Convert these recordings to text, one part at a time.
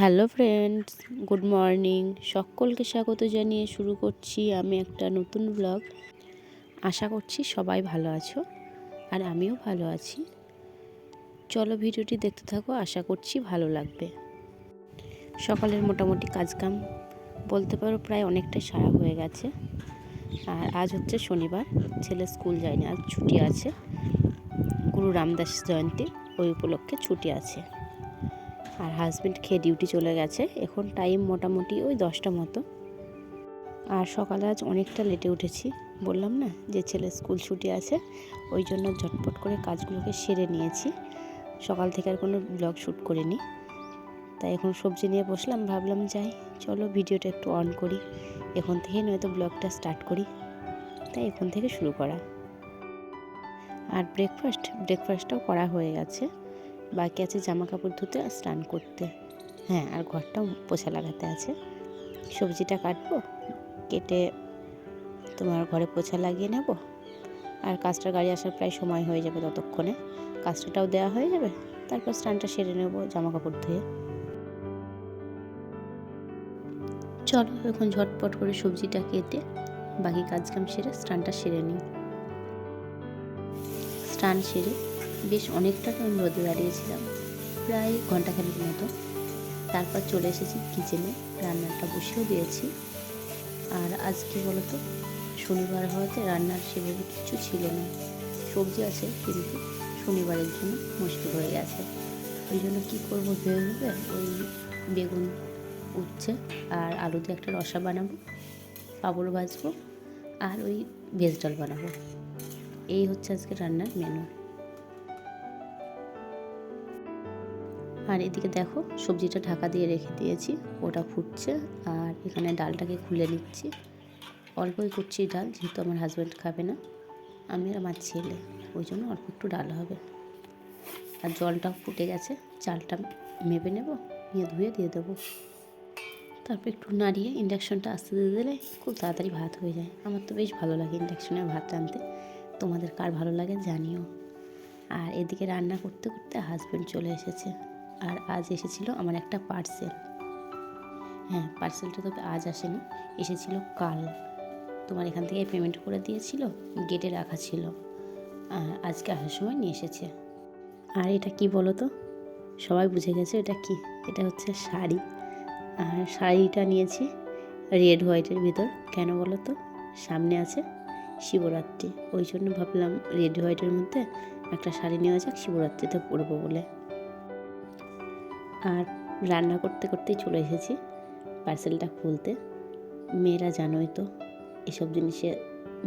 Hello friends, good morning. সকলকে স্বাগত জানিয়ে শুরু করছি আমি একটা নতুন ব্লগ। আশা করছি সবাই ভালো আছো আর আমিও ভালো আছি। চলো ভিডিওটি দেখতে থাকো, আশা করছি ভালো লাগবে। সকালের মোটামুটি কাজকাম বলতে পারো প্রায় অনেকটাই সারা হয়ে গেছে। আর আজ হচ্ছে শনিবার, ছেলে স্কুল যায়নি, আজ ছুটি আছে। গুরু রামদাস জয়ন্তী, ওই উপলক্ষে ছুটি আছে। আর হাজব্যান্ড খেয়ে ডিউটি চলে গেছে। এখন টাইম মোটামুটি ওই দশটা মতো। আর সকালে আজ অনেকটা লেটে উঠেছি। বললাম না যে ছেলে স্কুল ছুটি আছে, ওই জন্য ঝটপট করে কাজগুলোকে সেরে নিয়েছি। সকাল থেকে আর কোনো ব্লগ শ্যুট করিনি। তাই এখন সবজি নিয়ে বসলাম, ভাবলাম যাই, চলো ভিডিওটা একটু অন করি। এখন থেকেই নয়তো ব্লগটা স্টার্ট করি। তাই এখন থেকে শুরু করা। আর ব্রেকফাস্ট ব্রেকফাস্টটাও করা হয়ে গেছে। বাকি আছে জামা কাপড় ধুতে আর স্নান করতে। হ্যাঁ আর ঘরটাও পোছা লাগাতে আছে। সবজিটা কাটবো, কেটে তোমার ঘরে পোছা লাগিয়ে নেব। আর কাজটার গাড়ি আসার প্রায় সময় হয়ে যাবে ততক্ষণে। কাজটাটাও দেওয়া হয়ে যাবে, তারপর স্নানটা সেরে নেব জামা কাপড় ধুয়ে। চলো এখন ঝটপট করে সবজিটা কেটে বাকি কাজ কাম সেরে স্নানটা সেরে নিই। স্নান সেরে বেশ অনেকটা টাইম রোদে দাঁড়িয়েছিলাম, প্রায় ঘন্টাখানেক মতো। তারপর চলে এসেছি কিচেনে রান্নাটা বসেও দিয়েছি। আর আজকে বলতো, শনিবার হওয়াতে রান্নার সেভাবে কিছু ছিল না। সবজি আছে, কিন্তু শনিবারের জন্য মুশকিল হয়ে গেছে। ওই জন্য কী করব ভেবে ভেবে ওই বেগুন উচ্ছে আর আলু দিয়ে একটা রসা বানাবো, পাঁপড় ভাজবো আর ওই ভেজ ডাল বানাবো। এই হচ্ছে আজকে রান্নার মেনু আর এদিকে দেখো, সবজিটা ঢাকা দিয়ে রেখে দিয়েছি, ওটা ফুটছে, আর এখানে ডালটাকে খুলে নিচ্ছি। অল্পই করছি ডাল, যেহেতু আমার হাজব্যান্ড খাবে না, আমি আর আমার ছেলে, ওই জন্য অল্প একটু ডাল হবে। আর জলটাও ফুটে গেছে, চালটা মেপে নেব, নিয়ে ধুয়ে দিয়ে দেবো। তারপর একটু নাড়িয়ে ইন্ডাকশনটা আস্তে দিয়ে দিলে খুব তাড়াতাড়ি ভাত হয়ে যায়। আমার তো বেশ ভালো লাগে ইন্ডাকশনে ভাত রাঁধতে। তোমাদের কার ভালো লাগে জানিও। আর এদিকে রান্না করতে করতে হাজব্যান্ড চলে এসেছে। আর আজ এসেছিল আমার একটা পার্সেল হ্যাঁ পার্সেলটা তবে আজ আসেনি, এসেছিল কাল। তোমার এখান থেকে পেমেন্ট করে দিয়েছিল গেটে রাখা ছিল। আজকে আসার সময় নিয়ে এসেছে। আর এটা কি বলো তো? সবাই বুঝে গেছে এটা কি? এটা হচ্ছে শাড়ি। আর শাড়িটা নিয়েছি রেড হোয়াইটের ভিতর। কেন বলো তো? সামনে আছে শিবরাত্রি। ওই জন্য ভাবলাম রেড হোয়াইটের মধ্যে একটা শাড়ি নেওয়া যাক, শিবরাত্রিতে পরবো বলে। আর রান্না করতে করতেই চলে এসেছি পার্সেলটা খুলতে। মেয়েরা জানোই তো, এসব জিনিসে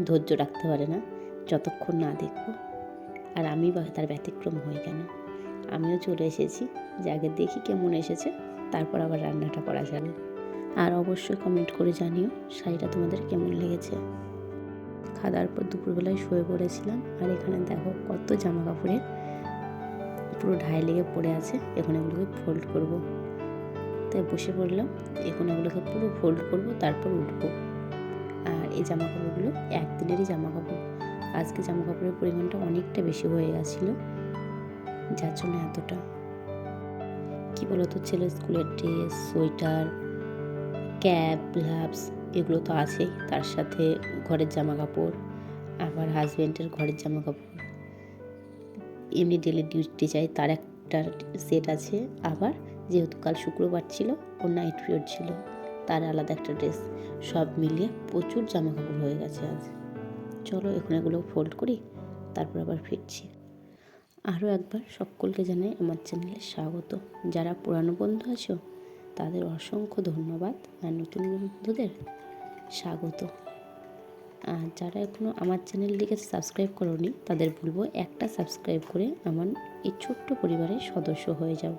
ধৈর্য রাখতে পারে না, যতক্ষণ না দেখব। আর আমি তার ব্যতিক্রম হই কেন? আমিও চলে এসেছি, যে আগে দেখি কেমন এসেছে, তারপর আবার রান্নাটা করা যাবে। আর অবশ্যই কমেন্ট করে জানিও শাড়িটা তোমাদের কেমন লেগেছে। খাওয়ার পর দুপুরবেলায় শুয়ে পড়েছিলাম, আর এখানে দেখো কত জামা কাপড়ের পুরো ঢাই লেগে পড়ে আছে, এখন এগুলোকে ফোল্ড করব। তাই বসে পড়লাম, এখন এগুলোকে পুরো ফোল্ড করব, তারপর উঠবো। আর এই জামা কাপড়গুলো একদিনেরই জামা কাপড় আজকে জামা কাপড়ের পরিমাণটা অনেকটা বেশি হয়ে গেছিল, যার জন্য এতটা। কি বলতো ছেলে স্কুলের ড্রেস, সোয়েটার, ক্যাপ, গ্লাভস, এগুলো তো আছেই। তার সাথে ঘরের জামা কাপড় আবার হাজব্যান্ডের ঘরের জামা কাপড় এমনি ডেলি ডিউটি যাই, তার একটা সেট আছে। আবার যেহেতু কাল শুক্রবার ছিল ওর নাইট পিরিয়ড ছিল, তার আলাদা একটা ড্রেস সব মিলিয়ে প্রচুর জামা কাপড় হয়ে গেছে আজ। চলো এখন এগুলো ফোল্ড করি, তারপর আবার ফিরছি। আরও একবার সকলকে জানাই আমার চ্যানেলে স্বাগত। যারা পুরানো বন্ধু আছো, তাদের অসংখ্য ধন্যবাদ। আর নতুন বন্ধুদের স্বাগত। আর যারা এখনও আমার চ্যানেলটিকে সাবস্ক্রাইব করোনি, তাদের বলব একটা সাবস্ক্রাইব করে আমার এই ছোট্ট পরিবারের সদস্য হয়ে যাও।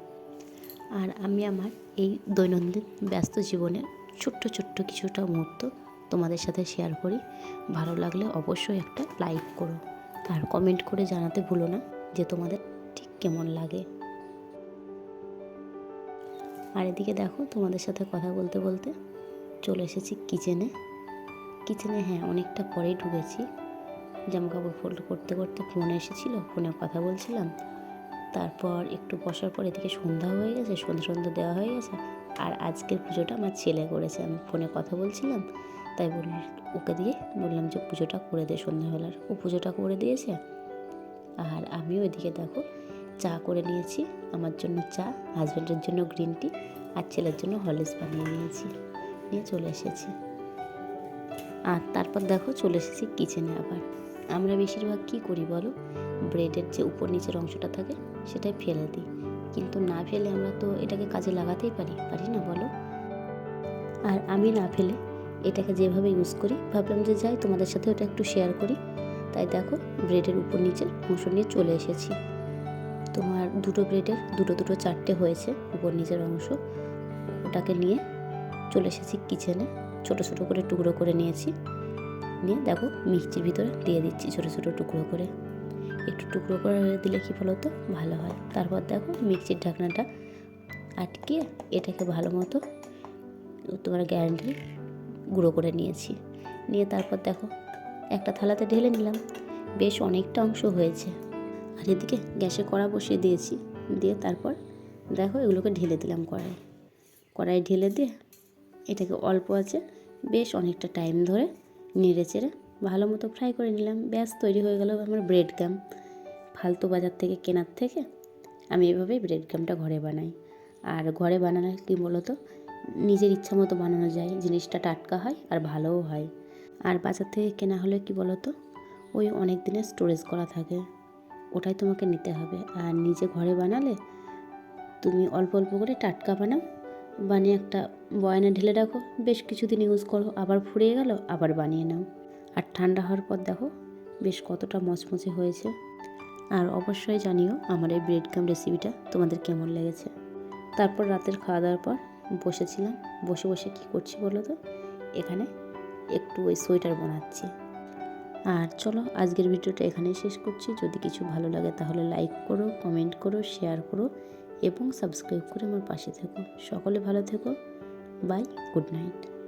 আর আমি আমার এই দৈনন্দিন ব্যস্ত জীবনের ছোট্ট ছোট্ট কিছুটা মুহূর্ত তোমাদের সাথে শেয়ার করি। ভালো লাগলে অবশ্যই একটা লাইক করো। আর কমেন্ট করে জানাতে ভুলো না যে তোমাদের ঠিক কেমন লাগে। আর এদিকে দেখো তোমাদের সাথে কথা বলতে বলতে চলে এসেছি কিচেনে কিচেনে হ্যাঁ অনেকটা পরেই ঢুকেছি। জামা কাপড় ফোল্ড করতে করতে ফোনে এসেছিল ফোনে কথা বলছিলাম। তারপর একটু বসার পর এদিকে সন্ধ্যা হয়ে গেছে, সন্ধ্যা সন্ধ্যা দেওয়া হয়ে গেছে। আর আজকের পুজোটা আমার ছেলে করেছে। আমি ফোনে কথা বলছিলাম, তাই বল ওকে দিয়ে? বললাম, যে পুজোটা করে দে সন্ধ্যাবেলার। ও পুজোটা করে দিয়েছে। আর আমি ওইদিকে দেখো, চা করে নিয়েছি। আমার জন্য চা হাজব্যান্ডের জন্য গ্রিন টি আর ছেলের জন্য হরলিক্স বানিয়ে নিয়েছি। নিয়ে চলে এসেছি। আর তারপর দেখো চলে এসেছি কিচেনে আবার। আমরা বেশিরভাগ কী করি বলো? ব্রেডের যে উপর নিচের অংশটা থাকে, সেটাই ফেলে দিই। কিন্তু না ফেলে আমরা তো এটাকে কাজে লাগাতেই পারি পারি না বলো? আর আমি না ফেলে এটাকে যেভাবে ইউজ করি, ভাবলাম যে যাই তোমাদের সাথে ওটা একটু শেয়ার করি। তাই দেখো ব্রেডের উপর নিচের অংশ নিয়ে চলে এসেছি। তোমার দুটো ব্রেডের দুটো দুটো চারটে হয়েছে উপর নিচের অংশ। ওটাকে নিয়ে চলে এসেছি কিচেনে ছোটো ছোটো করে টুকরো করে নিয়েছি। নিয়ে দেখো মিক্সির ভিতরে দিয়ে দিচ্ছি ছোটো ছোটো টুকরো করে। একটু টুকরো করে দিলে কি বলো তো ভালো হয়। তারপর দেখো মিক্সির ঢাকনাটা আটকে এটাকে ভালো মতো তোমার গ্যারান্টি গুঁড়ো করে নিয়েছি। নিয়ে তারপর দেখো একটা থালাতে ঢেলে নিলাম। বেশ অনেকটা অংশ হয়েছে। আর এদিকে গ্যাসে কড়া বসিয়ে দিয়েছি। দিয়ে তারপর দেখো এগুলোকে ঢেলে দিলাম কড়াই কড়াই ঢেলে দিয়ে এটাকে অল্প আছে। বেশ অনেকটা টাইম ধরে নেড়ে চেড়ে ভালো মতো ফ্রাই করে নিলাম। ব্যাস, তৈরি হয়ে গেল আমার ব্রেড গ্যাম ফালতু বাজার থেকে কেনার থেকে আমি এভাবেই ব্রেড গ্যামটা ঘরে বানাই। আর ঘরে বানালে কী বলতো? নিজের ইচ্ছা মতো বানানো যায়, জিনিসটা টাটকা হয় আর ভালোও হয়। আর বাজার থেকে কেনা হলে কি বলতো? ওই অনেক দিনের স্টোরেজ করা থাকে। ওটাই তোমাকে নিতে হবে। আর নিজে ঘরে বানালে তুমি অল্প অল্প করে টাটকা বানাও। বানিয়ে একটা বয়ানে ঢেলে রাখো। বেশ কিছুদিন ইউজ করো। আবার ফুরিয়ে গেল, আবার বানিয়ে নাও। আর ঠান্ডা হওয়ার পর দেখো, বেশ কতটা মচমচে হয়েছে। আর অবশ্যই জানিও আমার এই ব্রেড কাম রেসিপিটা তোমাদের কেমন লেগেছে। তারপর রাতের খাওয়া দাওয়ার পর বসেছিলাম। বসে বসে কী করছি বলো তো? এখানে একটু ওই সোয়েটার বানাচ্ছি। আর চলো, আজকের ভিডিওটা এখানেই শেষ করছি। যদি কিছু ভালো লাগে তাহলে লাইক করো কমেন্ট করো শেয়ার করো। এবং সাবস্ক্রাইব করে আমার পাশে থেকো। সকলে ভালো থেকো। Bye good night.